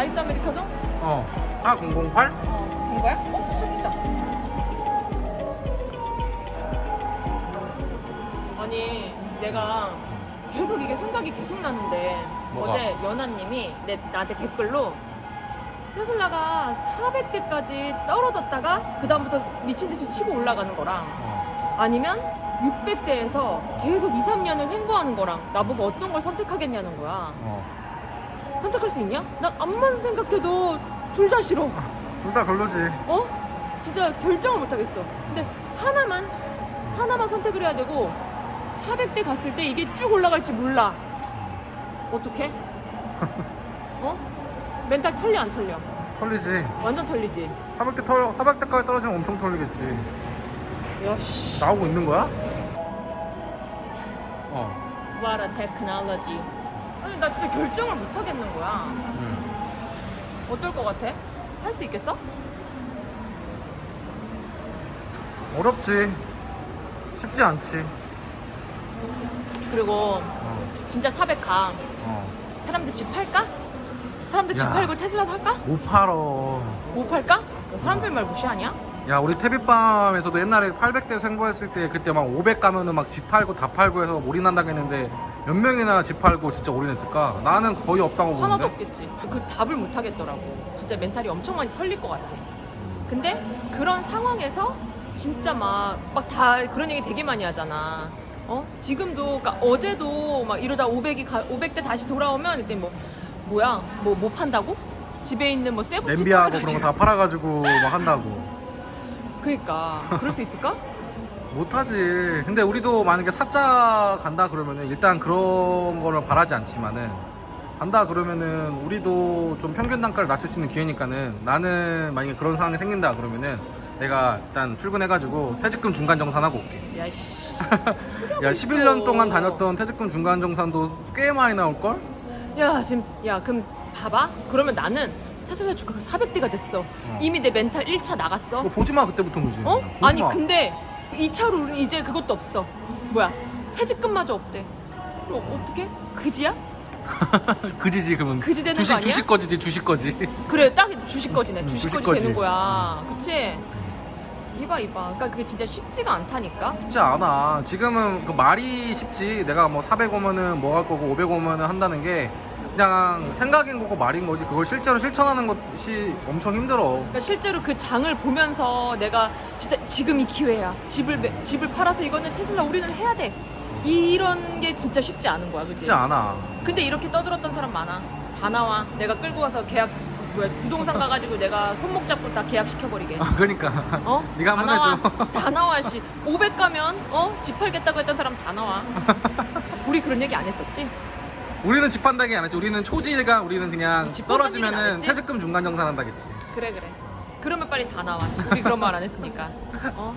아이스 아메리카노? 어. 4008? 어, 된 거야? 어, 수줍다. 아니, 내가 계속 이게 생각이 계속 나는데 뭐가? 어제 연하님이 내, 나한테 댓글로 테슬라가 400대까지 떨어졌다가 그 다음부터 미친 듯이 치고 올라가는 거랑 어. 아니면 600대에서 계속 2, 3년을 횡보하는 거랑 나보고 어떤 걸 선택하겠냐는 거야. 어. 선택할 수 있냐? 난 암만 생각해도 둘 다 싫어. 둘 다 별로지. 어? 진짜 결정을 못 하겠어. 근데 하나만 하나만 선택을 해야 되고 400대 갔을 때 이게 쭉 올라갈지 몰라. 어떻게? 어? 멘탈 털려 안 털려? 털리지. 완전 털리지. 400대 털, 400대까지 떨어지면 엄청 털리겠지. 야 씨. 나오고 있는 거야? 어. What a technology. 아니 나 진짜 결정을 못 하겠는 거야. 응. 어떨 것 같아? 할 수 있겠어? 어렵지. 쉽지 않지. 그리고 어. 진짜 400 가. 어. 사람들 집 팔까? 사람들 집 야. 팔고 테슬라 살까? 못 팔어. 못 팔까? 너 사람들 말 무시하냐? 야, 우리 태빛밤에서도 옛날에 800대 생보했을 때 그때 막 500 가면은 막 집 팔고 다 팔고 해서 올인한다고 했는데 몇 명이나 집 팔고 진짜 올인했을까? 나는 거의 없다고 하나도 보는데. 없겠지. 그 답을 못 하겠더라고. 진짜 멘탈이 엄청 많이 털릴 것 같아. 근데 그런 상황에서 진짜 막 막 다 그런 얘기 되게 많이 하잖아. 어? 지금도 그러니까 어제도 막 이러다 500이 500대 다시 돌아오면 이때 뭐 뭐야? 뭐 못 판다고? 집에 있는 뭐 세부치 냄비하고. 그런 거 다 팔아가지고 막 한다고. 그러니까 그럴 수 있을까? 못하지. 근데 우리도 만약에 사자 간다 그러면은 일단 그런 거를 바라지 않지만은 간다 그러면은 우리도 좀 평균 단가를 낮출 수 있는 기회니까는 나는 만약에 그런 상황이 생긴다 그러면은 내가 일단 출근해가지고 퇴직금 중간 정산하고 올게. 야이씨. 야 11년 동안 다녔던 퇴직금 중간 정산도 꽤 많이 나올 걸? 야 지금 야 그럼 봐봐. 그러면 나는 테슬라 주가가 400대가 됐어. 이미 내 멘탈 1차 나갔어. 뭐 보지 마 그때부터 그지? 어? 보지 아니 마. 근데 2차로 우리 이제 그것도 없어. 뭐야? 퇴직금마저 없대. 그럼 어떻게? 그지야? 그지지 그러면 그지 되는 주식 거 아니야? 주식 거지지 주식 거지 그래 딱 주식 거지네. 음, 주식 주식 거지 거지. 되는 거야. 그치? 이봐 이봐. 그러니까 그게 진짜 쉽지가 않다니까. 쉽지 않아. 지금은 그 말이 쉽지. 내가 뭐 400 오면은 뭐 할 거고 500 오면은 한다는 게 그냥 생각인 거고 말인 거지. 그걸 실제로 실천하는 것이 엄청 힘들어. 그러니까 실제로 그 장을 보면서 내가 진짜 지금 이 기회야. 집을 매- 집을 팔아서 이거는 테슬라 우리는 해야 돼. 이런 게 진짜 쉽지 않은 거야, 그치? 쉽지 않아. 근데 이렇게 떠들었던 사람 많아. 다 나와. 내가 끌고 가서 계약 뭐야 부동산 가가지고 내가 손목 잡고 다 계약 시켜버리게. 아, 그러니까. 어? 네가 다 한번 나와. 해줘. 다 나와 씨. 500 가면 어? 집 팔겠다고 했던 사람 다 나와. 우리 그런 얘기 안 했었지? 우리는 집 판다기 안 했지. 우리는 초지일간 우리는 그냥 집안 떨어지면은 했지? 퇴직금 중간 정산한다겠지. 그래 그래. 그러면 빨리 다 나와. 씨. 우리 그런 말 안 했으니까. 어?